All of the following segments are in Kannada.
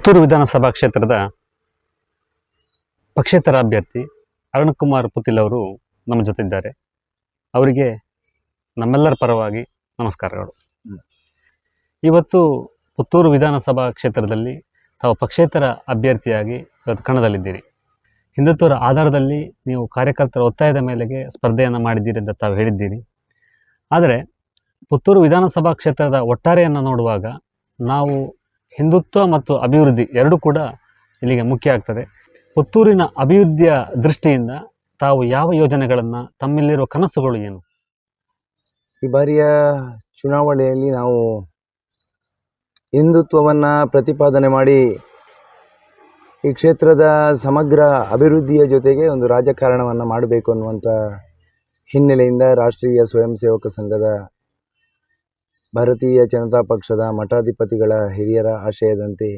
ಪುತ್ತೂರು ವಿಧಾನಸಭಾ ಕ್ಷೇತ್ರದ ಪಕ್ಷೇತರ ಅಭ್ಯರ್ಥಿ ಅರುಣ್ ಕುಮಾರ್ ಪುತಿಲ್ ಅವರು ನಮ್ಮ ಜೊತೆ ಇದ್ದಾರೆ ಅವರಿಗೆ ನಮ್ಮೆಲ್ಲರ ಪರವಾಗಿ ನಮಸ್ಕಾರಗಳು ಇವತ್ತು ಪುತ್ತೂರು ವಿಧಾನಸಭಾ ಕ್ಷೇತ್ರದಲ್ಲಿ ತಾವು ಪಕ್ಷೇತರ ಅಭ್ಯರ್ಥಿಯಾಗಿ ಇವತ್ತು ಕಣದಲ್ಲಿದ್ದೀರಿ. ಹಿಂದುತ್ವರ ಆಧಾರದಲ್ಲಿ ನೀವು ಕಾರ್ಯಕರ್ತರ ಒತ್ತಾಯದ ಮೇಲೆಗೆ ಸ್ಪರ್ಧೆಯನ್ನು ಮಾಡಿದ್ದೀರಿ ಅಂತ ತಾವು ಹೇಳಿದ್ದೀರಿ. ಆದರೆ ಪುತ್ತೂರು ವಿಧಾನಸಭಾ ಕ್ಷೇತ್ರದ ಒಟ್ಟಾರೆಯನ್ನು ನೋಡುವಾಗ ನಾವು ಹಿಂದುತ್ವ ಮತ್ತು ಅಭಿವೃದ್ಧಿ ಎರಡೂ ಕೂಡ ಇಲ್ಲಿಗೆ ಮುಖ್ಯ ಆಗ್ತದೆ. ಪುತ್ತೂರಿನ ಅಭಿವೃದ್ಧಿಯ ದೃಷ್ಟಿಯಿಂದ ತಾವು ಯಾವ ಯೋಜನೆಗಳನ್ನು ತಮ್ಮಲ್ಲಿರುವ ಕನಸುಗಳು ಏನು? ಈ ಬಾರಿಯ ಚುನಾವಣೆಯಲ್ಲಿ ನಾವು ಹಿಂದುತ್ವವನ್ನು ಪ್ರತಿಪಾದನೆ ಮಾಡಿ ಈ ಕ್ಷೇತ್ರದ ಸಮಗ್ರ ಅಭಿವೃದ್ಧಿಯ ಜೊತೆಗೆ ಒಂದು ರಾಜಕಾರಣವನ್ನು ಮಾಡಬೇಕು ಅನ್ನುವಂಥ ಹಿನ್ನೆಲೆಯಿಂದ ರಾಷ್ಟ್ರೀಯ ಸ್ವಯಂ ಸೇವಕ ಸಂಘದ ಭಾರತೀಯ ಜನತಾ ಪಕ್ಷದ ಮಠಾಧಿಪತಿಗಳ ಹಿರಿಯರ ಆಶಯದಂತೆ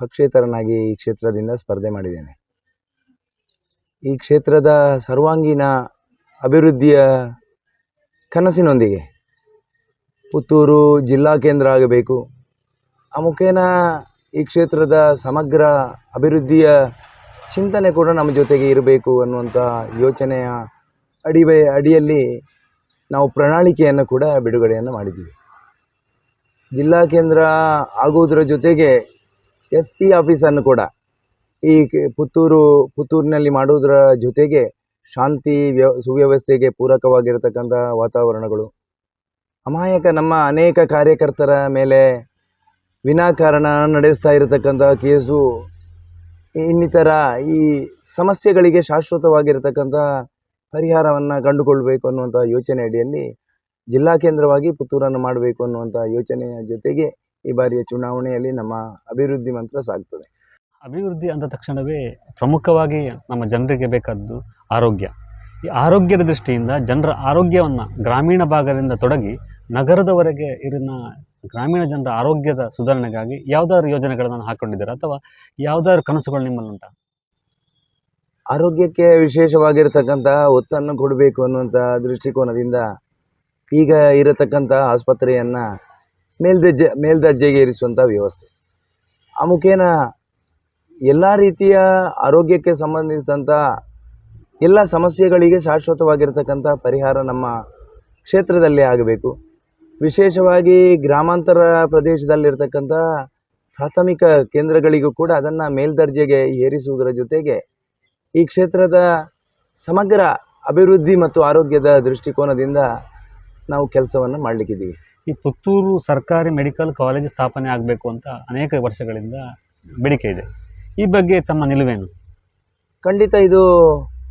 ಪಕ್ಷೇತರನಾಗಿ ಈ ಕ್ಷೇತ್ರದಿಂದ ಸ್ಪರ್ಧೆ ಮಾಡಿದ್ದೇನೆ. ಈ ಕ್ಷೇತ್ರದ ಸರ್ವಾಂಗೀಣ ಅಭಿವೃದ್ಧಿಯ ಕನಸಿನೊಂದಿಗೆ ಪುತ್ತೂರು ಜಿಲ್ಲಾ ಕೇಂದ್ರ ಆಗಬೇಕು. ಆ ಮುಖೇನ ಈ ಕ್ಷೇತ್ರದ ಸಮಗ್ರ ಅಭಿವೃದ್ಧಿಯ ಚಿಂತನೆ ಕೂಡ ನಮ್ಮ ಜೊತೆಗೆ ಇರಬೇಕು ಅನ್ನುವಂಥ ಯೋಚನೆಯ ಅಡಿವೆ ಅಡಿಯಲ್ಲಿ ನಾವು ಪ್ರಣಾಳಿಕೆಯನ್ನು ಕೂಡ ಬಿಡುಗಡೆಯನ್ನು ಮಾಡಿದ್ದೀವಿ. ಜಿಲ್ಲಾ ಕೇಂದ್ರ ಆಗುವುದರ ಜೊತೆಗೆ ಎಸ್ ಪಿ ಆಫೀಸನ್ನು ಕೂಡ ಈ ಪುತ್ತೂರು, ಪುತ್ತೂರಿನಲ್ಲಿ ಮಾಡುವುದರ ಜೊತೆಗೆ ಶಾಂತಿ ವ್ಯವ ಸುವ್ಯವಸ್ಥೆಗೆ ಪೂರಕವಾಗಿರತಕ್ಕಂಥ ವಾತಾವರಣಗಳು. ಅಮಾಯಕ ನಮ್ಮ ಅನೇಕ ಕಾರ್ಯಕರ್ತರ ಮೇಲೆ ವಿನಾಕಾರಣ ನಡೆಸ್ತಾ ಇರತಕ್ಕಂಥ ಕೇಸು, ಇನ್ನಿತರ ಈ ಸಮಸ್ಯೆಗಳಿಗೆ ಶಾಶ್ವತವಾಗಿರತಕ್ಕಂಥ ಪರಿಹಾರವನ್ನು ಕಂಡುಕೊಳ್ಬೇಕು ಅನ್ನುವಂಥ ಯೋಚನೆ ಅಡಿಯಲ್ಲಿ ಜಿಲ್ಲಾ ಕೇಂದ್ರವಾಗಿ ಪುತ್ತೂರನ್ನು ಮಾಡಬೇಕು ಅನ್ನುವಂಥ ಯೋಚನೆಯ ಜೊತೆಗೆ ಈ ಬಾರಿಯ ಚುನಾವಣೆಯಲ್ಲಿ ನಮ್ಮ ಅಭಿವೃದ್ಧಿ ಮಂತ್ರ ಸಾಗ್ತದೆ. ಅಭಿವೃದ್ಧಿ ಅಂದ ತಕ್ಷಣವೇ ಪ್ರಮುಖವಾಗಿ ನಮ್ಮ ಜನರಿಗೆ ಬೇಕಾದ್ದು ಆರೋಗ್ಯ. ಈ ಆರೋಗ್ಯದ ದೃಷ್ಟಿಯಿಂದ ಜನರ ಆರೋಗ್ಯವನ್ನು ಗ್ರಾಮೀಣ ಭಾಗದಿಂದ ತೊಡಗಿ ನಗರದವರೆಗೆ ಇರಿನ ಗ್ರಾಮೀಣ ಜನರ ಆರೋಗ್ಯದ ಸುಧಾರಣೆಗಾಗಿ ಯಾವುದಾದ್ರು ಯೋಜನೆಗಳನ್ನು ಹಾಕೊಂಡಿದ್ದಾರೆ ಅಥವಾ ಯಾವುದಾದ್ರು ಕನಸುಗಳು ನಿಮ್ಮಲ್ಲುಂಟಾ ಆರೋಗ್ಯಕ್ಕೆ ವಿಶೇಷವಾಗಿರತಕ್ಕಂಥ ಒತ್ತನ್ನು ಕೊಡಬೇಕು ಅನ್ನುವಂಥ ದೃಷ್ಟಿಕೋನದಿಂದ ಈಗ ಇರತಕ್ಕಂಥ ಆಸ್ಪತ್ರೆಯನ್ನು ಮೇಲ್ದರ್ಜೆ, ಮೇಲ್ದರ್ಜೆಗೆ ಏರಿಸುವಂಥ ವ್ಯವಸ್ಥೆ. ಆ ಮುಖೇನ ಎಲ್ಲ ರೀತಿಯ ಆರೋಗ್ಯಕ್ಕೆ ಸಂಬಂಧಿಸಿದಂಥ ಎಲ್ಲ ಸಮಸ್ಯೆಗಳಿಗೆ ಶಾಶ್ವತವಾಗಿರ್ತಕ್ಕಂಥ ಪರಿಹಾರ ನಮ್ಮ ಕ್ಷೇತ್ರದಲ್ಲೇ ಆಗಬೇಕು. ವಿಶೇಷವಾಗಿ ಗ್ರಾಮಾಂತರ ಪ್ರದೇಶದಲ್ಲಿರ್ತಕ್ಕಂಥ ಪ್ರಾಥಮಿಕ ಕೇಂದ್ರಗಳಿಗೂ ಕೂಡ ಅದನ್ನು ಮೇಲ್ದರ್ಜೆಗೆ ಏರಿಸುವುದರ ಜೊತೆಗೆ ಈ ಕ್ಷೇತ್ರದ ಸಮಗ್ರ ಅಭಿವೃದ್ಧಿ ಮತ್ತು ಆರೋಗ್ಯದ ದೃಷ್ಟಿಕೋನದಿಂದ ನಾವು ಕೆಲಸವನ್ನು ಮಾಡಲಿಕ್ಕಿದ್ದೀವಿ. ಈ ಪುತ್ತೂರು ಸರ್ಕಾರಿ ಮೆಡಿಕಲ್ ಕಾಲೇಜ್ ಸ್ಥಾಪನೆ ಆಗಬೇಕು ಅಂತ ಅನೇಕ ವರ್ಷಗಳಿಂದ ಬೇಡಿಕೆ ಇದೆ. ಈ ಬಗ್ಗೆ ತಮ್ಮ ನಿಲುವೇನು? ಖಂಡಿತ ಇದು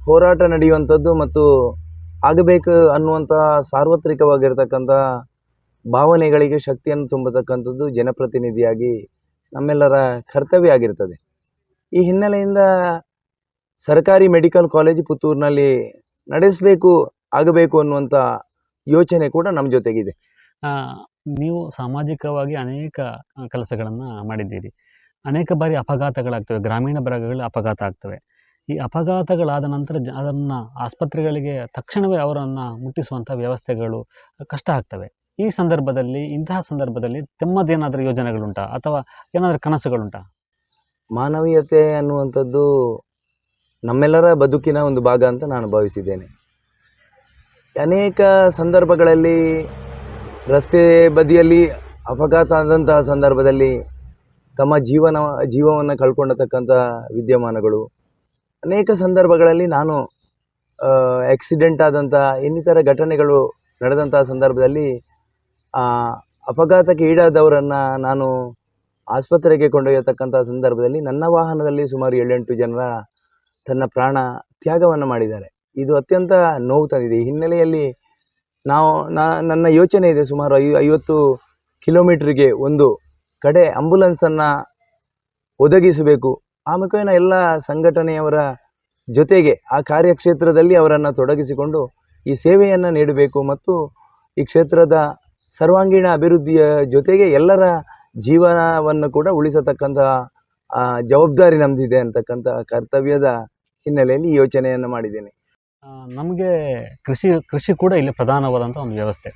ಹೋರಾಟ ನಡೆಯುವಂಥದ್ದು ಮತ್ತು ಆಗಬೇಕು ಅನ್ನುವಂಥ ಸಾರ್ವತ್ರಿಕವಾಗಿರ್ತಕ್ಕಂಥ ಭಾವನೆಗಳಿಗೆ ಶಕ್ತಿಯನ್ನು ತುಂಬತಕ್ಕಂಥದ್ದು ಜನಪ್ರತಿನಿಧಿಯಾಗಿ ನಮ್ಮೆಲ್ಲರ ಕರ್ತವ್ಯ ಆಗಿರ್ತದೆ. ಈ ಹಿನ್ನೆಲೆಯಿಂದ ಸರ್ಕಾರಿ ಮೆಡಿಕಲ್ ಕಾಲೇಜ್ ಪುತ್ತೂರಿನಲ್ಲಿ ನಡೆಸಬೇಕು ಆಗಬೇಕು ಅನ್ನುವಂಥ ಯೋಚನೆ ಕೂಡ ನಮ್ಮ ಜೊತೆಗಿದೆ. ನೀವು ಸಾಮಾಜಿಕವಾಗಿ ಅನೇಕ ಕೆಲಸಗಳನ್ನು ಮಾಡಿದ್ದೀರಿ. ಅನೇಕ ಬಾರಿ ಅಪಘಾತಗಳಾಗ್ತವೆ ಗ್ರಾಮೀಣ ಭಾಗಗಳಲ್ಲಿ ಅಪಘಾತ ಆಗ್ತವೆ. ಈ ಅಪಘಾತಗಳಾದ ನಂತರ ಜ ಅದನ್ನು ಆಸ್ಪತ್ರೆಗಳಿಗೆ ತಕ್ಷಣವೇ ಅವರನ್ನು ಮುಟ್ಟಿಸುವಂಥ ವ್ಯವಸ್ಥೆಗಳು ಕಷ್ಟ ಆಗ್ತವೆ. ಈ ಸಂದರ್ಭದಲ್ಲಿ ಇಂತಹ ಸಂದರ್ಭದಲ್ಲಿ ತಮ್ಮದೇನಾದರೂ ಯೋಜನೆಗಳುಂಟಾ? ಅಥವಾ ಏನಾದರೂ ಕನಸುಗಳುಂಟಾ? ಮಾನವೀಯತೆ ಅನ್ನುವಂಥದ್ದು ನಮ್ಮೆಲ್ಲರ ಬದುಕಿನ ಒಂದು ಭಾಗ ಅಂತ ನಾನು ಭಾವಿಸಿದ್ದೇನೆ. ಅನೇಕ ಸಂದರ್ಭಗಳಲ್ಲಿ ರಸ್ತೆ ಬದಿಯಲ್ಲಿ ಅಪಘಾತ ಆದಂತಹ ಸಂದರ್ಭದಲ್ಲಿ ತಮ್ಮ ಜೀವನ, ಜೀವವನ್ನು ಕಳ್ಕೊಂಡತಕ್ಕಂಥ ವಿದ್ಯಮಾನಗಳು. ಅನೇಕ ಸಂದರ್ಭಗಳಲ್ಲಿ ನಾನು ಆಕ್ಸಿಡೆಂಟ್ ಆದಂಥ ಇನ್ನಿತರ ಘಟನೆಗಳು ನಡೆದಂಥ ಸಂದರ್ಭದಲ್ಲಿ ಅಪಘಾತಕ್ಕೆ ಈಡಾದವರನ್ನು ನಾನು ಆಸ್ಪತ್ರೆಗೆ ಕೊಂಡೊಯ್ಯತಕ್ಕಂಥ ಸಂದರ್ಭದಲ್ಲಿ ನನ್ನ ವಾಹನದಲ್ಲಿ ಸುಮಾರು ಏಳೆಂಟು ಜನರ ತನ್ನ ಪ್ರಾಣ ತ್ಯಾಗವನ್ನು ಮಾಡಿದ್ದಾರೆ. ಇದು ಅತ್ಯಂತ ನೋವು ತಂದಿದೆ. ಈ ಹಿನ್ನೆಲೆಯಲ್ಲಿ ನಾವು ನನ್ನ ಯೋಚನೆ ಇದೆ ಸುಮಾರು ಐ, ಐವತ್ತು ಕಿಲೋಮೀಟ್ರಿಗೆ ಒಂದು ಕಡೆ ಆಂಬ್ಯುಲೆನ್ಸನ್ನು ಒದಗಿಸಬೇಕು. ಆ ಮುಖೇನ ಎಲ್ಲ ಸಂಘಟನೆಯವರ ಜೊತೆಗೆ ಆ ಕಾರ್ಯಕ್ಷೇತ್ರದಲ್ಲಿ ಅವರನ್ನು ತೊಡಗಿಸಿಕೊಂಡು ಈ ಸೇವೆಯನ್ನು ನೀಡಬೇಕು ಮತ್ತು ಈ ಕ್ಷೇತ್ರದ ಸರ್ವಾಂಗೀಣ ಅಭಿವೃದ್ಧಿಯ ಜೊತೆಗೆ ಎಲ್ಲರ ಜೀವನವನ್ನು ಕೂಡ ಉಳಿಸತಕ್ಕಂತಹ ಜವಾಬ್ದಾರಿ ನಮ್ದಿದೆ ಅಂತಕ್ಕಂಥ ಕರ್ತವ್ಯದ ಹಿನ್ನೆಲೆಯಲ್ಲಿ ಯೋಚನೆಯನ್ನು ಮಾಡಿದ್ದೇನೆ. ನಮಗೆ ಕೃಷಿ ಕೃಷಿ ಕೂಡ ಇಲ್ಲಿ ಪ್ರಧಾನವಾದಂಥ ಒಂದು ವ್ಯವಸ್ಥೆ.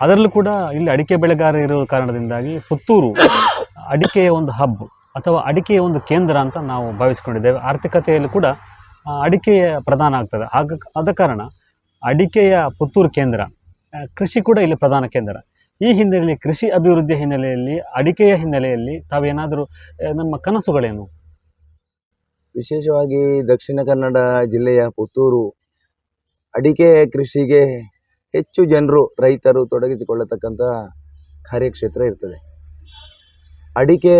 ಅದರಲ್ಲೂ ಕೂಡ ಇಲ್ಲಿ ಅಡಿಕೆ ಬೆಳೆಗಾರ ಇರೋ ಕಾರಣದಿಂದಾಗಿ ಪುತ್ತೂರು ಅಡಿಕೆಯ ಒಂದು ಹಬ್ ಅಥವಾ ಅಡಿಕೆಯ ಒಂದು ಕೇಂದ್ರ ಅಂತ ನಾವು ಭಾವಿಸ್ಕೊಂಡಿದ್ದೇವೆ. ಆರ್ಥಿಕತೆಯಲ್ಲಿ ಕೂಡ ಅಡಿಕೆಯ ಪ್ರಧಾನ ಆಗ್ತದೆ. ಆಗ, ಆದ ಕಾರಣ ಅಡಿಕೆಯ ಪುತ್ತೂರು ಕೇಂದ್ರ ಕೃಷಿ ಕೂಡ ಇಲ್ಲಿ ಪ್ರಧಾನ ಕೇಂದ್ರ. ಈ ಹಿನ್ನೆಲೆಯಲ್ಲಿ, ಕೃಷಿ ಅಭಿವೃದ್ಧಿಯ ಹಿನ್ನೆಲೆಯಲ್ಲಿ, ಅಡಿಕೆಯ ಹಿನ್ನೆಲೆಯಲ್ಲಿ ತಾವೇನಾದರೂ ನಮ್ಮ ಕನಸುಗಳೇನು? ವಿಶೇಷವಾಗಿ ದಕ್ಷಿಣ ಕನ್ನಡ ಜಿಲ್ಲೆಯ ಪುತ್ತೂರು ಅಡಿಕೆ ಕೃಷಿಗೆ ಹೆಚ್ಚು ಜನರು, ರೈತರು ತೊಡಗಿಸಿಕೊಳ್ಳತಕ್ಕಂಥ ಕಾರ್ಯಕ್ಷೇತ್ರ ಇರ್ತದೆ. ಅಡಿಕೆ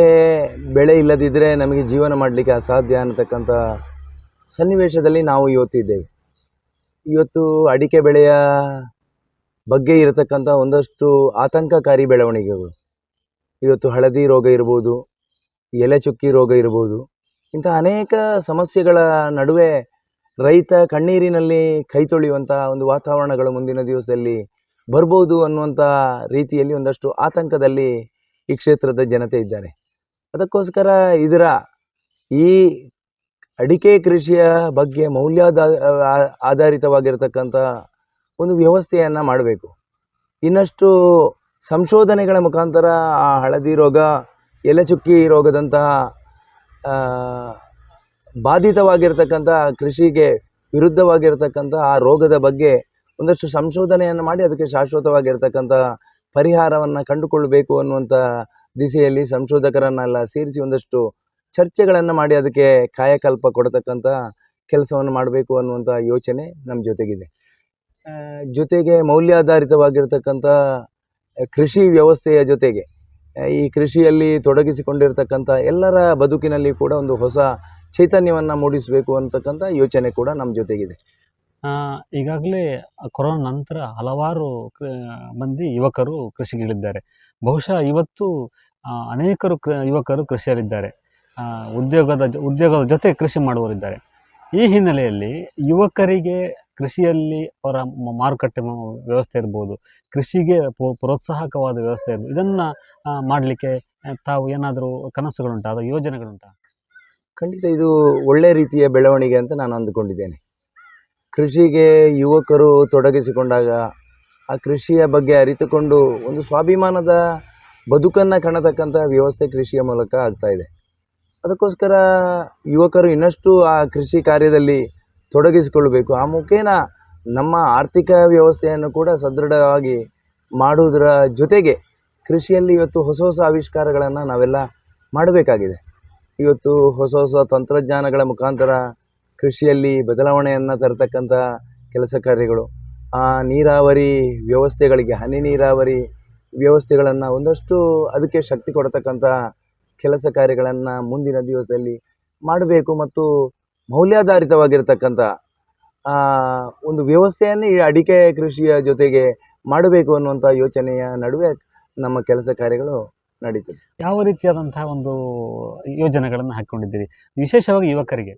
ಬೆಳೆ ಇಲ್ಲದಿದ್ದರೆ ನಮಗೆ ಜೀವನ ಮಾಡಲಿಕ್ಕೆ ಅಸಾಧ್ಯ ಅನ್ನತಕ್ಕಂಥ ಸನ್ನಿವೇಶದಲ್ಲಿ ನಾವು ಇವತ್ತಿದ್ದೇವೆ ಇವತ್ತು ಅಡಿಕೆ ಬೆಳೆಯ ಬಗ್ಗೆ ಇರತಕ್ಕಂಥ ಒಂದಷ್ಟು ಆತಂಕಕಾರಿ ಬೆಳವಣಿಗೆಗಳು. ಇವತ್ತು ಹಳದಿ ರೋಗ ಇರ್ಬೋದು, ಎಲೆ ಚುಕ್ಕಿ ರೋಗ ಇರ್ಬೋದು, ಇಂಥ ಅನೇಕ ಸಮಸ್ಯೆಗಳ ನಡುವೆ ರೈತ ಕಣ್ಣೀರಿನಲ್ಲಿ ಕೈ ತೊಳೆಯುವಂತಹ ಒಂದು ವಾತಾವರಣಗಳು ಮುಂದಿನ ದಿವಸದಲ್ಲಿ ಬರ್ಬೋದು ಅನ್ನುವಂಥ ರೀತಿಯಲ್ಲಿ ಒಂದಷ್ಟು ಆತಂಕದಲ್ಲಿ ಈ ಕ್ಷೇತ್ರದ ಜನತೆ ಇದ್ದಾರೆ. ಅದಕ್ಕೋಸ್ಕರ ಇದರ ಈ ಅಡಿಕೆ ಕೃಷಿಯ ಬಗ್ಗೆ ಮೌಲ್ಯಾಧ ಆಧಾರಿತವಾಗಿರತಕ್ಕಂಥ ಒಂದು ವ್ಯವಸ್ಥೆಯನ್ನು ಮಾಡಬೇಕು. ಇನ್ನಷ್ಟು ಸಂಶೋಧನೆಗಳ ಮುಖಾಂತರ ಆ ಹಳದಿ ರೋಗ ಎಲೆಚುಕ್ಕಿ ರೋಗದಂತಹ ಬಾಧಿತವಾಗಿರ್ತಕ್ಕಂಥ, ಕೃಷಿಗೆ ವಿರುದ್ಧವಾಗಿರ್ತಕ್ಕಂಥ ಆ ರೋಗದ ಬಗ್ಗೆ ಒಂದಷ್ಟು ಸಂಶೋಧನೆಯನ್ನು ಮಾಡಿ ಅದಕ್ಕೆ ಶಾಶ್ವತವಾಗಿರ್ತಕ್ಕಂಥ ಪರಿಹಾರವನ್ನು ಕಂಡುಕೊಳ್ಳಬೇಕು ಅನ್ನುವಂಥ ದಿಸೆಯಲ್ಲಿ ಸಂಶೋಧಕರನ್ನೆಲ್ಲ ಸೇರಿಸಿ ಒಂದಷ್ಟು ಚರ್ಚೆಗಳನ್ನು ಮಾಡಿ ಅದಕ್ಕೆ ಕಾಯಕಲ್ಪ ಕೊಡತಕ್ಕಂಥ ಕೆಲಸವನ್ನು ಮಾಡಬೇಕು ಅನ್ನುವಂಥ ಯೋಚನೆ ನಮ್ಮ ಜೊತೆಗಿದೆ. ಜೊತೆಗೆ ಮೌಲ್ಯಾಧಾರಿತವಾಗಿರ್ತಕ್ಕಂಥ ಕೃಷಿ ವ್ಯವಸ್ಥೆಯ ಜೊತೆಗೆ ಈ ಕೃಷಿಯಲ್ಲಿ ತೊಡಗಿಸಿಕೊಂಡಿರ್ತಕ್ಕಂಥ ಎಲ್ಲರ ಬದುಕಿನಲ್ಲಿ ಕೂಡ ಒಂದು ಹೊಸ ಚೈತನ್ಯವನ್ನು ಮೂಡಿಸಬೇಕು ಅಂತಕ್ಕಂಥ ಯೋಚನೆ ಕೂಡ ನಮ್ಮ ಜೊತೆಗಿದೆ. ಈಗಾಗಲೇ ಕೊರೋನಾ ನಂತರ ಹಲವಾರು ಮಂದಿ ಯುವಕರು ಕೃಷಿಗಿಳಿದ್ದಾರೆ. ಬಹುಶಃ ಇವತ್ತು ಅನೇಕರು ಯುವಕರು ಕೃಷಿಯಲ್ಲಿದ್ದಾರೆ. ಉದ್ಯೋಗದ ಉದ್ಯೋಗದ ಜೊತೆ ಕೃಷಿ ಮಾಡುವವರಿದ್ದಾರೆ. ಈ ಹಿನ್ನೆಲೆಯಲ್ಲಿ ಯುವಕರಿಗೆ ಕೃಷಿಯಲ್ಲಿ ಅವರ ಮಾರುಕಟ್ಟೆ ವ್ಯವಸ್ಥೆ ಇರ್ಬೋದು. ಕೃಷಿಗೆ ಪ್ರೋತ್ಸಾಹಕವಾದ ವ್ಯವಸ್ಥೆ ಇರ್ಬೋದು ಇದನ್ನು ಮಾಡಲಿಕ್ಕೆ ತಾವು ಏನಾದರೂ ಕನಸುಗಳುಂಟಾ ಅಥವಾ ಯೋಜನೆಗಳುಂಟಾ? ಖಂಡಿತ ಇದು ಒಳ್ಳೆಯ ರೀತಿಯ ಬೆಳವಣಿಗೆ ಅಂತ ನಾನು ಅಂದುಕೊಂಡಿದ್ದೇನೆ. ಕೃಷಿಗೆ ಯುವಕರು ತೊಡಗಿಸಿಕೊಂಡಾಗ ಆ ಕೃಷಿಯ ಬಗ್ಗೆ ಅರಿತುಕೊಂಡು ಒಂದು ಸ್ವಾಭಿಮಾನದ ಬದುಕನ್ನು ಕಾಣತಕ್ಕಂಥ ವ್ಯವಸ್ಥೆ ಕೃಷಿಯ ಮೂಲಕ ಆಗ್ತಾ ಅದಕ್ಕೋಸ್ಕರ ಯುವಕರು ಇನ್ನಷ್ಟು ಆ ಕೃಷಿ ಕಾರ್ಯದಲ್ಲಿ ತೊಡಗಿಸಿಕೊಳ್ಳಬೇಕು. ಆ ಮುಖೇನ ನಮ್ಮ ಆರ್ಥಿಕ ವ್ಯವಸ್ಥೆಯನ್ನು ಕೂಡ ಸದೃಢವಾಗಿ ಮಾಡುವುದರ ಜೊತೆಗೆ ಕೃಷಿಯಲ್ಲಿ ಇವತ್ತು ಹೊಸ ಹೊಸ ಆವಿಷ್ಕಾರಗಳನ್ನು ನಾವೆಲ್ಲ ಮಾಡಬೇಕಾಗಿದೆ. ಇವತ್ತು ಹೊಸ ಹೊಸ ತಂತ್ರಜ್ಞಾನಗಳ ಮುಖಾಂತರ ಕೃಷಿಯಲ್ಲಿ ಬದಲಾವಣೆಯನ್ನು ತರತಕ್ಕಂಥ ಕೆಲಸ ಕಾರ್ಯಗಳು, ಆ ನೀರಾವರಿ ವ್ಯವಸ್ಥೆಗಳಿಗೆ, ಹನಿ ನೀರಾವರಿ ವ್ಯವಸ್ಥೆಗಳನ್ನು ಒಂದಷ್ಟು ಅದಕ್ಕೆ ಶಕ್ತಿ ಕೊಡತಕ್ಕಂಥ ಕೆಲಸ ಕಾರ್ಯಗಳನ್ನು ಮುಂದಿನ ದಿವಸದಲ್ಲಿ ಮಾಡಬೇಕು. ಮತ್ತು ಮೌಲ್ಯಾಧಾರಿತವಾಗಿರ್ತಕ್ಕಂಥ ಒಂದು ವ್ಯವಸ್ಥೆಯನ್ನು ಈ ಅಡಿಕೆ ಕೃಷಿಯ ಜೊತೆಗೆ ಮಾಡಬೇಕು ಅನ್ನುವಂಥ ಯೋಚನೆಯ ನಡುವೆ ನಮ್ಮ ಕೆಲಸ ಕಾರ್ಯಗಳು ನಡೀತದೆ. ಯಾವ ರೀತಿಯಾದಂತಹ ಒಂದು ಯೋಜನೆಗಳನ್ನು ಹಾಕ್ಕೊಂಡಿದ್ದೀರಿ? ವಿಶೇಷವಾಗಿ ಯುವಕರಿಗೆ.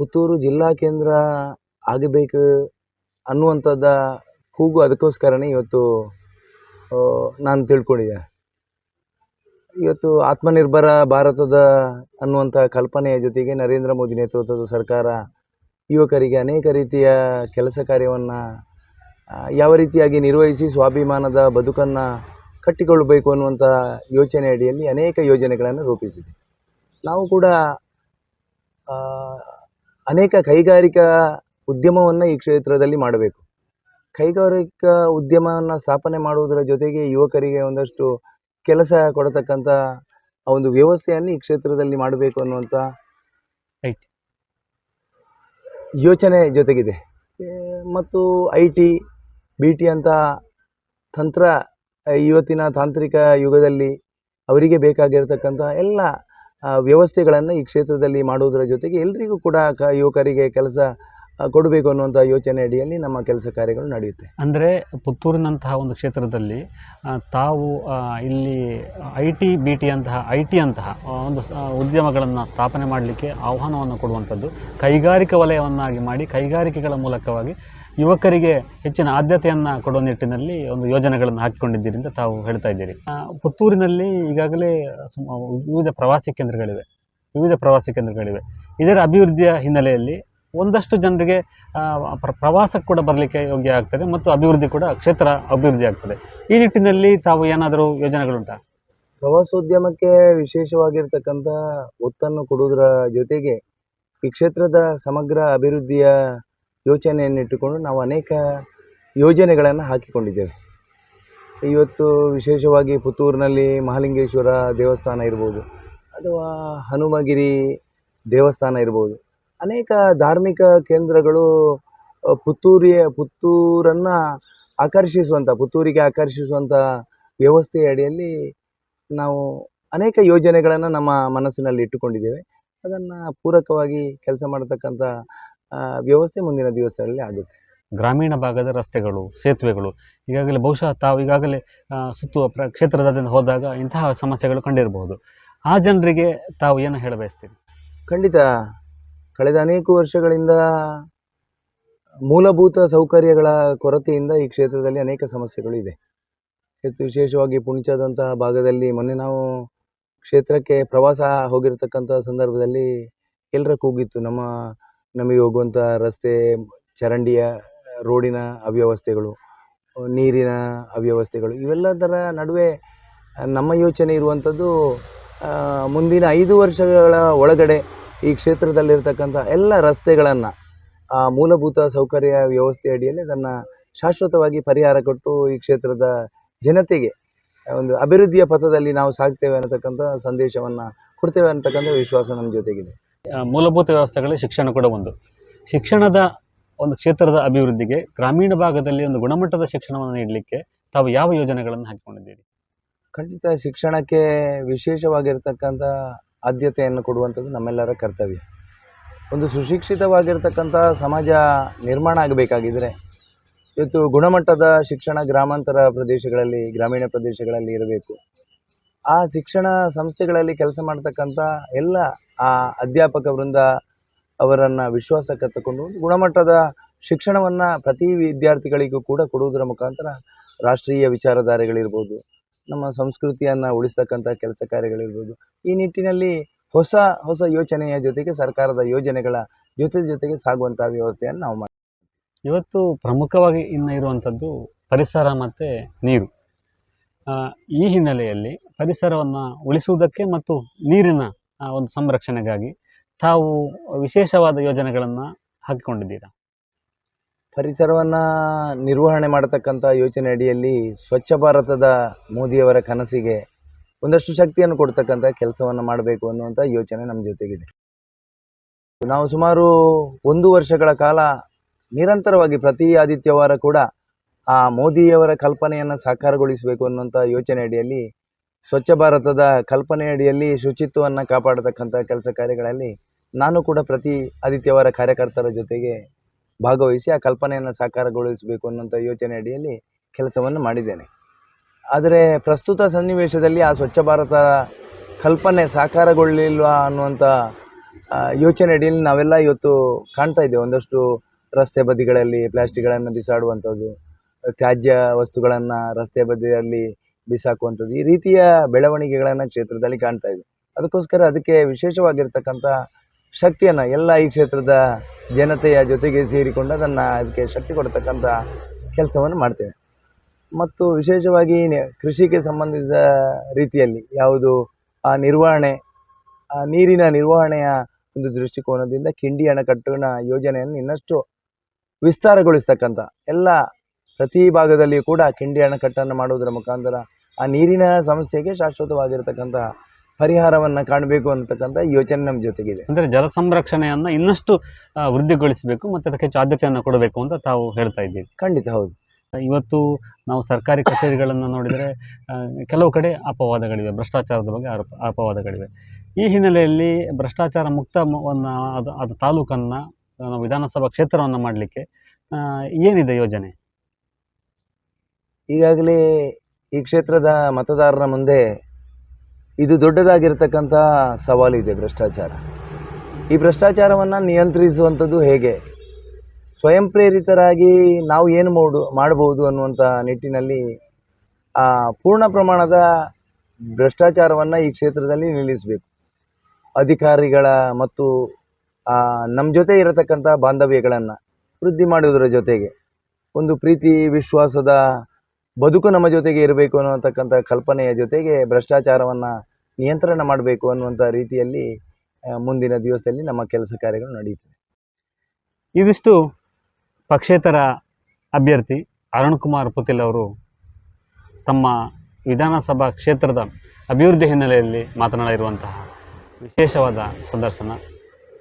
ಪುತ್ತೂರು ಜಿಲ್ಲಾ ಕೇಂದ್ರ ಆಗಬೇಕು ಅನ್ನುವಂಥದ್ದ ಕೂಗು ಅದಕ್ಕೋಸ್ಕರನೇ ಇವತ್ತು ನಾನು ತಿಳ್ಕೊಂಡಿದ್ದೇನೆ. ಇವತ್ತು ಆತ್ಮನಿರ್ಭರ ಭಾರತದ ಅನ್ನುವಂಥ ಕಲ್ಪನೆಯ ಜೊತೆಗೆ ನರೇಂದ್ರ ಮೋದಿ ನೇತೃತ್ವದ ಸರ್ಕಾರ ಯುವಕರಿಗೆ ಅನೇಕ ರೀತಿಯ ಕೆಲಸ ಕಾರ್ಯವನ್ನು ಯಾವ ರೀತಿಯಾಗಿ ನಿರ್ವಹಿಸಿ ಸ್ವಾಭಿಮಾನದ ಬದುಕನ್ನು ಕಟ್ಟಿಕೊಳ್ಳಬೇಕು ಅನ್ನುವಂಥ ಯೋಚನೆ ಅಡಿಯಲ್ಲಿ ಅನೇಕ ಯೋಜನೆಗಳನ್ನು ರೂಪಿಸಿದೆ. ನಾವು ಕೂಡ ಅನೇಕ ಕೈಗಾರಿಕಾ ಉದ್ಯಮವನ್ನು ಈ ಕ್ಷೇತ್ರದಲ್ಲಿ ಮಾಡಬೇಕು. ಕೈಗಾರಿಕಾ ಉದ್ಯಮವನ್ನು ಸ್ಥಾಪನೆ ಮಾಡುವುದರ ಜೊತೆಗೆ ಯುವಕರಿಗೆ ಒಂದಷ್ಟು ಕೆಲಸ ಕೊಡತಕ್ಕಂಥ ಆ ಒಂದು ವ್ಯವಸ್ಥೆಯನ್ನು ಈ ಕ್ಷೇತ್ರದಲ್ಲಿ ಮಾಡಬೇಕು ಅನ್ನುವಂಥ ರೈಟ್ ಯೋಚನೆ ಜೊತೆಗಿದೆ. ಮತ್ತು ಐ ಟಿ ಬಿ ಟಿ ಅಂತ ತಂತ್ರ ಇವತ್ತಿನ ತಾಂತ್ರಿಕ ಯುಗದಲ್ಲಿ ಅವರಿಗೆ ಬೇಕಾಗಿರತಕ್ಕಂಥ ಎಲ್ಲ ವ್ಯವಸ್ಥೆಗಳನ್ನು ಈ ಕ್ಷೇತ್ರದಲ್ಲಿ ಮಾಡುವುದರ ಜೊತೆಗೆ ಎಲ್ರಿಗೂ ಕೂಡ ಕ ಯುವಕರಿಗೆ ಕೆಲಸ ಕೊಡಬೇಕು ಅನ್ನುವಂಥ ಯೋಚನೆ ಅಡಿಯಲ್ಲಿ ನಮ್ಮ ಕೆಲಸ ಕಾರ್ಯಗಳು ನಡೆಯುತ್ತೆ. ಅಂದರೆ ಪುತ್ತೂರಿನಂತಹ ಒಂದು ಕ್ಷೇತ್ರದಲ್ಲಿ ತಾವು ಇಲ್ಲಿ ಐ ಟಿ ಬಿ ಟಿ ಅಂತಹ ಐ ಟಿ ಅಂತಹ ಒಂದು ಉದ್ಯಮಗಳನ್ನು ಸ್ಥಾಪನೆ ಮಾಡಲಿಕ್ಕೆ ಆಹ್ವಾನವನ್ನು ಕೊಡುವಂಥದ್ದು, ಕೈಗಾರಿಕಾ ವಲಯವನ್ನಾಗಿ ಮಾಡಿ, ಕೈಗಾರಿಕೆಗಳ ಮೂಲಕವಾಗಿ ಯುವಕರಿಗೆ ಹೆಚ್ಚಿನ ಆದ್ಯತೆಯನ್ನು ಕೊಡುವ ನಿಟ್ಟಿನಲ್ಲಿ ಒಂದು ಯೋಜನೆಗಳನ್ನು ಹಾಕಿಕೊಂಡಿದ್ದೀರಿ ಅಂತ ತಾವು ಹೇಳ್ತಾ ಇದ್ದೀರಿ. ಪುತ್ತೂರಿನಲ್ಲಿ ಈಗಾಗಲೇ ವಿವಿಧ ಪ್ರವಾಸಿ ಕೇಂದ್ರಗಳಿವೆ. ವಿವಿಧ ಪ್ರವಾಸಿ ಕೇಂದ್ರಗಳಿವೆ. ಇದರ ಅಭಿವೃದ್ಧಿಯ ಹಿನ್ನೆಲೆಯಲ್ಲಿ ಒಂದಷ್ಟು ಜನರಿಗೆ ಪ್ರವಾಸಕ್ಕೆ ಕೂಡ ಬರಲಿಕ್ಕೆ ಯೋಗ್ಯ ಆಗ್ತದೆ ಮತ್ತು ಅಭಿವೃದ್ಧಿ ಕೂಡ ಕ್ಷೇತ್ರ ಅಭಿವೃದ್ಧಿ ಆಗ್ತದೆ. ಈ ನಿಟ್ಟಿನಲ್ಲಿ ತಾವು ಏನಾದರೂ ಯೋಜನೆಗಳುಂಟ? ಪ್ರವಾಸೋದ್ಯಮಕ್ಕೆ ವಿಶೇಷವಾಗಿರ್ತಕ್ಕಂಥ ಒತ್ತನ್ನು ಕೊಡುವುದರ ಜೊತೆಗೆ ಈ ಕ್ಷೇತ್ರದ ಸಮಗ್ರ ಅಭಿವೃದ್ಧಿಯ ಯೋಚನೆಯನ್ನಿಟ್ಟುಕೊಂಡು ನಾವು ಅನೇಕ ಯೋಜನೆಗಳನ್ನು ಹಾಕಿಕೊಂಡಿದ್ದೇವೆ. ಇವತ್ತು ವಿಶೇಷವಾಗಿ ಪುತ್ತೂರಿನಲ್ಲಿ ಮಹಾಲಿಂಗೇಶ್ವರ ದೇವಸ್ಥಾನ ಇರ್ಬೋದು ಅಥವಾ ಹನುಮಗಿರಿ ದೇವಸ್ಥಾನ ಇರ್ಬೋದು. ಅನೇಕ ಧಾರ್ಮಿಕ ಕೇಂದ್ರಗಳು ಪುತ್ತೂರಿಯ ಪುತ್ತೂರನ್ನು ಆಕರ್ಷಿಸುವಂಥ ಪುತ್ತೂರಿಗೆ ಆಕರ್ಷಿಸುವಂಥ ವ್ಯವಸ್ಥೆಯ ಅಡಿಯಲ್ಲಿ ನಾವು ಅನೇಕ ಯೋಜನೆಗಳನ್ನು ನಮ್ಮ ಮನಸ್ಸಿನಲ್ಲಿ ಇಟ್ಟುಕೊಂಡಿದ್ದೇವೆ. ಅದನ್ನು ಪೂರಕವಾಗಿ ಕೆಲಸ ಮಾಡತಕ್ಕಂಥ ವ್ಯವಸ್ಥೆ ಮುಂದಿನ ದಿವಸಗಳಲ್ಲಿ ಆಗುತ್ತೆ. ಗ್ರಾಮೀಣ ಭಾಗದ ರಸ್ತೆಗಳು ಸೇತುವೆಗಳು ಈಗಾಗಲೇ ಬಹುಶಃ ತಾವು ಈಗಾಗಲೇ ಸುತ್ತುವ ಪ್ರ ಕ್ಷೇತ್ರದಾದ್ಯಂತ ಹೋದಾಗ ಇಂತಹ ಸಮಸ್ಯೆಗಳು ಕಂಡಿರಬಹುದು ಆ ಜನರಿಗೆ ತಾವು ಏನು ಹೇಳಬಯಸ್ತೀರಿ? ಖಂಡಿತ ಕಳೆದ ಅನೇಕ ವರ್ಷಗಳಿಂದ ಮೂಲಭೂತ ಸೌಕರ್ಯಗಳ ಕೊರತೆಯಿಂದ ಈ ಕ್ಷೇತ್ರದಲ್ಲಿ ಅನೇಕ ಸಮಸ್ಯೆಗಳು ಇದೆ. ಹೆಚ್ಚು ವಿಶೇಷವಾಗಿ ಪುಣಚದಂತಹ ಭಾಗದಲ್ಲಿ ಮೊನ್ನೆ ನಾವು ಕ್ಷೇತ್ರಕ್ಕೆ ಪ್ರವಾಸ ಹೋಗಿರ್ತಕ್ಕಂಥ ಸಂದರ್ಭದಲ್ಲಿ ಎಲ್ಲರ ಕೂಗಿತ್ತು. ನಮ್ಮ, ನಮಗೆ ಹೋಗುವಂಥ ರಸ್ತೆ, ಚರಂಡಿಯ ರೋಡಿನ ಅವ್ಯವಸ್ಥೆಗಳು, ನೀರಿನ ಅವ್ಯವಸ್ಥೆಗಳು, ಇವೆಲ್ಲದರ ನಡುವೆ ನಮ್ಮ ಯೋಚನೆ ಇರುವಂಥದ್ದು ಮುಂದಿನ ಐದು ವರ್ಷಗಳ ಒಳಗಡೆ ಈ ಕ್ಷೇತ್ರದಲ್ಲಿರ್ತಕ್ಕಂಥ ಎಲ್ಲ ರಸ್ತೆಗಳನ್ನು ಆ ಮೂಲಭೂತ ಸೌಕರ್ಯ ವ್ಯವಸ್ಥೆ ಅಡಿಯಲ್ಲಿ ಅದನ್ನು ಶಾಶ್ವತವಾಗಿ ಪರಿಹಾರ ಕೊಟ್ಟು ಈ ಕ್ಷೇತ್ರದ ಜನತೆಗೆ ಒಂದು ಅಭಿವೃದ್ಧಿಯ ಪಥದಲ್ಲಿ ನಾವು ಸಾಗ್ತೇವೆ ಅನ್ನತಕ್ಕಂಥ ಸಂದೇಶವನ್ನು ಕೊಡ್ತೇವೆ ಅನ್ನತಕ್ಕಂಥ ವಿಶ್ವಾಸ ನಮ್ಮ ಜೊತೆಗಿದೆ. ಮೂಲಭೂತ ವ್ಯವಸ್ಥೆಗಳಲ್ಲಿ ಶಿಕ್ಷಣ ಕೂಡ ಒಂದು. ಶಿಕ್ಷಣದ ಒಂದು ಕ್ಷೇತ್ರದ ಅಭಿವೃದ್ಧಿಗೆ ಗ್ರಾಮೀಣ ಭಾಗದಲ್ಲಿ ಒಂದು ಗುಣಮಟ್ಟದ ಶಿಕ್ಷಣವನ್ನು ನೀಡಲಿಕ್ಕೆ ತಾವು ಯಾವ ಯೋಜನೆಗಳನ್ನು ಹಾಕಿಕೊಂಡಿದ್ದೀರಿ? ಖಂಡಿತ ಶಿಕ್ಷಣಕ್ಕೆ ವಿಶೇಷವಾಗಿರ್ತಕ್ಕಂಥ ಆದ್ಯತೆಯನ್ನು ಕೊಡುವಂಥದ್ದು ನಮ್ಮೆಲ್ಲರ ಕರ್ತವ್ಯ. ಒಂದು ಸುಶಿಕ್ಷಿತವಾಗಿರ್ತಕ್ಕಂಥ ಸಮಾಜ ನಿರ್ಮಾಣ ಆಗಬೇಕಾಗಿದ್ದರೆ ಇವತ್ತು ಗುಣಮಟ್ಟದ ಶಿಕ್ಷಣ ಗ್ರಾಮಾಂತರ ಪ್ರದೇಶಗಳಲ್ಲಿ, ಗ್ರಾಮೀಣ ಪ್ರದೇಶಗಳಲ್ಲಿ ಇರಬೇಕು. ಆ ಶಿಕ್ಷಣ ಸಂಸ್ಥೆಗಳಲ್ಲಿ ಕೆಲಸ ಮಾಡ್ತಕ್ಕಂಥ ಎಲ್ಲ ಆ ಅಧ್ಯಾಪಕ ವೃಂದ ಅವರನ್ನು ವಿಶ್ವಾಸಕ್ಕೆ ಒಂದು ಗುಣಮಟ್ಟದ ಶಿಕ್ಷಣವನ್ನು ಪ್ರತಿ ವಿದ್ಯಾರ್ಥಿಗಳಿಗೂ ಕೂಡ ಕೊಡುವುದರ ಮುಖಾಂತರ ರಾಷ್ಟ್ರೀಯ ವಿಚಾರಧಾರೆಗಳಿರ್ಬೋದು. ನಮ್ಮ ಸಂಸ್ಕೃತಿಯನ್ನು ಉಳಿಸ್ತಕ್ಕಂಥ ಕೆಲಸ ಕಾರ್ಯಗಳಿರ್ಬೋದು. ಈ ನಿಟ್ಟಿನಲ್ಲಿ ಹೊಸ ಹೊಸ ಯೋಚನೆಯ ಜೊತೆಗೆ ಸರ್ಕಾರದ ಯೋಜನೆಗಳ ಜೊತೆ ಜೊತೆಗೆ ಸಾಗುವಂಥ ವ್ಯವಸ್ಥೆಯನ್ನು ನಾವು ಮಾಡ್ತೀವಿ. ಇವತ್ತು ಪ್ರಮುಖವಾಗಿ ಇನ್ನು ಇರುವಂಥದ್ದು ಪರಿಸರ ಮತ್ತು ನೀರು. ಈ ಹಿನ್ನೆಲೆಯಲ್ಲಿ ಪರಿಸರವನ್ನು ಉಳಿಸುವುದಕ್ಕೆ ಮತ್ತು ನೀರಿನ ಒಂದು ಸಂರಕ್ಷಣೆಗಾಗಿ ತಾವು ವಿಶೇಷವಾದ ಯೋಜನೆಗಳನ್ನು ಹಾಕಿಕೊಂಡಿದ್ದೀರಾ? ಪರಿಸರವನ್ನು ನಿರ್ವಹಣೆ ಮಾಡತಕ್ಕಂಥ ಯೋಚನೆ ಅಡಿಯಲ್ಲಿ ಸ್ವಚ್ಛ ಭಾರತದ ಮೋದಿಯವರ ಕನಸಿಗೆ ಒಂದಷ್ಟು ಶಕ್ತಿಯನ್ನು ಕೊಡ್ತಕ್ಕಂಥ ಕೆಲಸವನ್ನು ಮಾಡಬೇಕು ಅನ್ನುವಂಥ ಯೋಚನೆ ನಮ್ಮ ಜೊತೆಗಿದೆ. ನಾವು ಸುಮಾರು ಒಂದು ವರ್ಷಗಳ ಕಾಲ ನಿರಂತರವಾಗಿ ಪ್ರತಿ ಆದಿತ್ಯವಾರ ಕೂಡ ಆ ಮೋದಿಯವರ ಕಲ್ಪನೆಯನ್ನು ಸಾಕಾರಗೊಳಿಸಬೇಕು ಅನ್ನುವಂಥ ಯೋಚನೆ ಅಡಿಯಲ್ಲಿ, ಸ್ವಚ್ಛ ಭಾರತದ ಕಲ್ಪನೆ ಅಡಿಯಲ್ಲಿ ಶುಚಿತ್ವವನ್ನು ಕಾಪಾಡತಕ್ಕಂಥ ಕೆಲಸ ಕಾರ್ಯಗಳಲ್ಲಿ ನಾನು ಕೂಡ ಪ್ರತಿ ಆದಿತ್ಯವಾರ ಕಾರ್ಯಕರ್ತರ ಜೊತೆಗೆ ಭಾಗವಹಿಸಿ ಆ ಕಲ್ಪನೆಯನ್ನು ಸಾಕಾರಗೊಳಿಸಬೇಕು ಅನ್ನುವಂಥ ಯೋಚನೆ ಅಡಿಯಲ್ಲಿ ಕೆಲಸವನ್ನು ಮಾಡಿದ್ದೇನೆ. ಆದರೆ ಪ್ರಸ್ತುತ ಸನ್ನಿವೇಶದಲ್ಲಿ ಆ ಸ್ವಚ್ಛ ಭಾರತ ಕಲ್ಪನೆ ಸಾಕಾರಗೊಳ್ಳಿಲ್ವ ಅನ್ನುವಂಥ ಯೋಚನೆ ಅಡಿಯಲ್ಲಿ ನಾವೆಲ್ಲ ಇವತ್ತು ಕಾಣ್ತಾ ಇದ್ದೇವೆ. ಒಂದಷ್ಟು ರಸ್ತೆ ಬದಿಗಳಲ್ಲಿ ಪ್ಲಾಸ್ಟಿಕ್ಗಳನ್ನು ಬಿಸಾಡುವಂಥದ್ದು, ತ್ಯಾಜ್ಯ ವಸ್ತುಗಳನ್ನು ರಸ್ತೆ ಬದಿಯಲ್ಲಿ ಬಿಸಾಕುವಂಥದ್ದು, ಈ ರೀತಿಯ ಬೆಳವಣಿಗೆಗಳನ್ನು ಕ್ಷೇತ್ರದಲ್ಲಿ ಕಾಣ್ತಾ ಇದೆ ಅದಕ್ಕೋಸ್ಕರ ಅದಕ್ಕೆ ವಿಶೇಷವಾಗಿರ್ತಕ್ಕಂಥ ಶಕ್ತಿಯನ್ನು ಎಲ್ಲ ಈ ಕ್ಷೇತ್ರದ ಜನತೆಯ ಜೊತೆಗೆ ಸೇರಿಕೊಂಡು ಅದನ್ನು ಅದಕ್ಕೆ ಶಕ್ತಿ ಕೊಡ್ತಕ್ಕಂಥ ಕೆಲಸವನ್ನು ಮಾಡ್ತೇವೆ. ಮತ್ತು ವಿಶೇಷವಾಗಿ ಕೃಷಿಗೆ ಸಂಬಂಧಿಸಿದ ರೀತಿಯಲ್ಲಿ ಯಾವುದು, ಆ ನಿರ್ವಹಣೆ, ಆ ನೀರಿನ ನಿರ್ವಹಣೆಯ ಒಂದು ದೃಷ್ಟಿಕೋನದಿಂದ ಕಿಂಡಿ ಅಣೆಕಟ್ಟಿನ ಯೋಜನೆಯನ್ನು ಇನ್ನಷ್ಟು ವಿಸ್ತಾರಗೊಳಿಸ್ತಕ್ಕಂಥ ಎಲ್ಲ ಪ್ರತಿ ಭಾಗದಲ್ಲಿಯೂ ಕೂಡ ಕಿಂಡಿ ಅಣೆಕಟ್ಟನ್ನು ಮಾಡುವುದರ ಮುಖಾಂತರ ಆ ನೀರಿನ ಸಮಸ್ಯೆಗೆ ಶಾಶ್ವತವಾಗಿರ್ತಕ್ಕಂಥ ಪರಿಹಾರವನ್ನು ಕಾಣಬೇಕು ಅನ್ನತಕ್ಕಂಥ ಯೋಚನೆ ನಮ್ಮ ಜೊತೆಗಿದೆ. ಅಂದರೆ ಜಲ ಸಂರಕ್ಷಣೆಯನ್ನು ಇನ್ನಷ್ಟು ವೃದ್ಧಿಗೊಳಿಸಬೇಕು ಮತ್ತು ಅದಕ್ಕೆ ಹೆಚ್ಚು ಆದ್ಯತೆಯನ್ನು ಕೊಡಬೇಕು ಅಂತ ತಾವು ಹೇಳ್ತಾ ಇದ್ದೀವಿ ಖಂಡಿತ ಹೌದು. ಇವತ್ತು ನಾವು ಸರ್ಕಾರಿ ಕಚೇರಿಗಳನ್ನು ನೋಡಿದರೆ ಕೆಲವು ಕಡೆ ಅಪವಾದಗಳಿವೆ ಭ್ರಷ್ಟಾಚಾರದ ಬಗ್ಗೆ ಆರೋಪ ಅಪವಾದಗಳಿವೆ. ಈ ಹಿನ್ನೆಲೆಯಲ್ಲಿ ಭ್ರಷ್ಟಾಚಾರ ಮುಕ್ತವನ್ನು ಅದು ಅದು ತಾಲೂಕನ್ನು ವಿಧಾನಸಭಾ ಕ್ಷೇತ್ರವನ್ನು ಮಾಡಲಿಕ್ಕೆ ಏನಿದೆ ಯೋಜನೆ? ಈಗಾಗಲೇ ಈ ಕ್ಷೇತ್ರದ ಮತದಾರರ ಮುಂದೆ ಇದು ದೊಡ್ಡದಾಗಿರ್ತಕ್ಕಂಥ ಸವಾಲಿದೆ ಭ್ರಷ್ಟಾಚಾರ. ಈ ಭ್ರಷ್ಟಾಚಾರವನ್ನು ನಿಯಂತ್ರಿಸುವಂಥದ್ದು ಹೇಗೆ? ಸ್ವಯಂ ಪ್ರೇರಿತರಾಗಿ ನಾವು ಏನು ಮಾಡು, ಮಾಡಬಹುದು ಅನ್ನುವಂಥ ನಿಟ್ಟಿನಲ್ಲಿ ಪೂರ್ಣ ಪ್ರಮಾಣದ ಭ್ರಷ್ಟಾಚಾರವನ್ನು ಈ ಕ್ಷೇತ್ರದಲ್ಲಿ ನಿಲ್ಲಿಸಬೇಕು. ಅಧಿಕಾರಿಗಳ ಮತ್ತು ನಮ್ಮ ಜೊತೆ ಇರತಕ್ಕಂಥ ಬಾಂಧವ್ಯಗಳನ್ನು ವೃದ್ಧಿ ಮಾಡುವುದರ ಜೊತೆಗೆ, ಒಂದು ಪ್ರೀತಿ, ವಿಶ್ವಾಸದ ಬದುಕು ನಮ್ಮ ಜೊತೆಗೆ ಇರಬೇಕು ಅನ್ನುವಂಥಕ್ಕಂಥ ಕಲ್ಪನೆಯ ಜೊತೆಗೆ ಭ್ರಷ್ಟಾಚಾರವನ್ನು ನಿಯಂತ್ರಣ ಮಾಡಬೇಕು ಅನ್ನುವಂಥ ರೀತಿಯಲ್ಲಿ ಮುಂದಿನ ದಿವಸದಲ್ಲಿ ನಮ್ಮ ಕೆಲಸ ಕಾರ್ಯಗಳು ನಡೆಯುತ್ತವೆ ಇದಿಷ್ಟು ಪಕ್ಷೇತರ ಅಭ್ಯರ್ಥಿ ಅರುಣ್ ಕುಮಾರ್ ಪುತಿಲ್ ಅವರು ತಮ್ಮ ವಿಧಾನಸಭಾ ಕ್ಷೇತ್ರದ ಅಭಿವೃದ್ಧಿ ಹಿನ್ನೆಲೆಯಲ್ಲಿ ಮಾತನಾಡಿರುವಂತಹ ವಿಶೇಷವಾದ ಸಂದರ್ಶನ.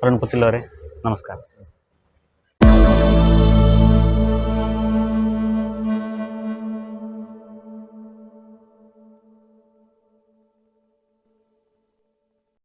ಅರುಣ್ ಪುತಿಲ್ ಅವರೇ ನಮಸ್ಕಾರ.